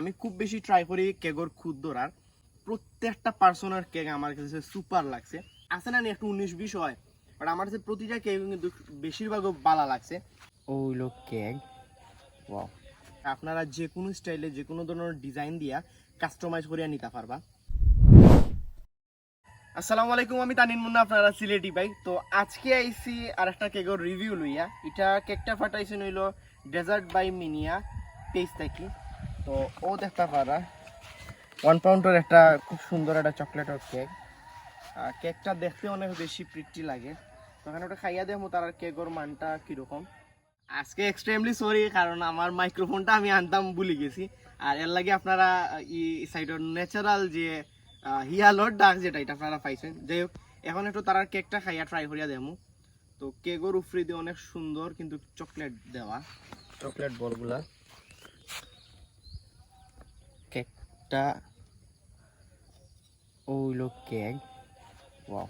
আমি খুব বেশি ট্রাই করি কেকর খুদ ধরার প্রত্যেকটা পার্সোনাল কেক আমার কাছে সুপার লাগছে। আছে না নি একটু উনিশ বিশ হয় বাট আমার কাছে প্রতিটা কেক কিন্তু বেশিরভাগও বালা লাগছে। ওইলো কেক ওয়াও। আপনারা যে কোনো স্টাইলে যে কোনো ধরনের ডিজাইন দিয়া কাস্টমাইজ করিয়া নিতে পারবা। আসসালামু আলাইকুম আমি তানিন মুন্না আপনারা সিলেটি ভাই তো আজকে আইসি আর একটা কেকের রিভিউ লইয়া। এটা কেকটা ফাটাইছেন হইল ডেজার্ট বাই মিনিয়া পেজ থাকি তো ও দেখতে পারা। ওয়ান পাউন্ডের একটা খুব সুন্দর একটা চকলেটের কেক আর কেকটা দেখতে অনেক বেশি প্রিটি লাগে। তো এখানে ওটা খাইয়া দেখব তার আর কেকের মানটা কীরকম। আজকে এক্সট্রিমলি সরি কারণ আমার মাইক্রোফোনটা আমি আনতাম ভুলে গেছি। আর এর লাগে আপনারা ই সাইডের ন্যাচারাল যে হিয়ালোর ডাক যেটা, এটা আপনারা পাইছেন। যাই হোক, এখন একটু তার কেকটা খাইয়া ট্রাই করিয়া দেবো তো কেকের উপরে দিয়ে অনেক সুন্দর কিন্তু চকলেট দেওয়া। চকলেট বলগুলা কেকটা ওইলো কেক। ওয়াও,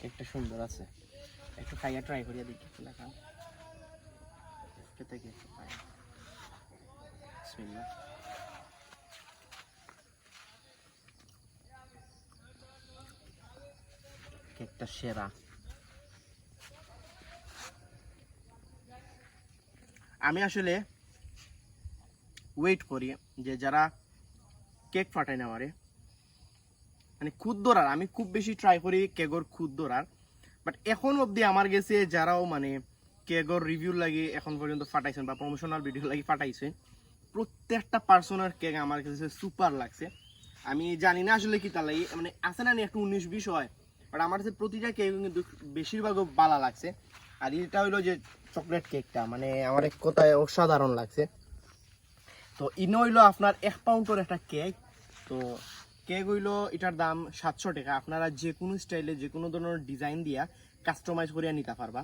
কেকটা সুন্দর আছে। একটু খাইয়া ট্রাই করিয়া দেখি খোলা খান একটু কেকটা সেরা। আমি আসলে ওয়েট করি যে যারা কেক ফাটাই না আমারে। মানে খুদ ধরার আমি খুব বেশি ট্রাই করি কেগর খুদ ধরার বাট এখন অবধি আমার গেছে যারাও মানে কেগর রিভিউ লাগে এখন পর্যন্ত ফাটাইছেন বা প্রমোশনাল ভিডিও লাগি ফাটাইছে, প্রত্যেকটা পার্সোনাল কেক আমার কাছে সুপার লাগছে। আমি জানি না আসলে কি তার লাগে মানে আছে না নি একটু উনিশ বিশ হয় বাট আমার কাছে প্রতিটা কেক কিন্তু বেশিরভাগও বালা লাগছে। আর এটা হইল যে চকলেট কেকটা মানে আমার এক কথায় অসাধারণ লাগছে। তো ইনো হইল আপনার এক পাউন্ডের একটা কেক তো কেক হইল এটার দাম সাতশো টাকা। আপনারা যে কোনো স্টাইলে যে কোনো ধরনের ডিজাইন দিয়া কাস্টমাইজ করিয়া নিতে পারবা।